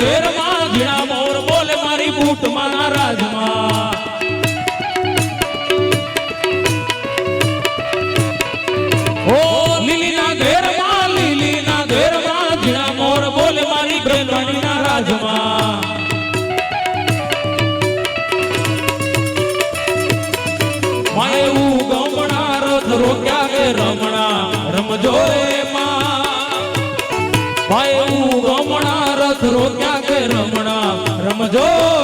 ઘેરમાં ઘીણા મોર બોલે મારી બૂટ મારા રાજમાં. ઓ લીલીના ઘેરમાં લીલીના ઘેરમાં ઘીણા મોર બોલે મારી બ્રહ્માણીના રાજમાં. માએ હું ગમણા, રથ રોક્યા રે રમણા, રમજો રે માં. માએ હું ગમણા, રથ રોક્યા રમણા. રમજો.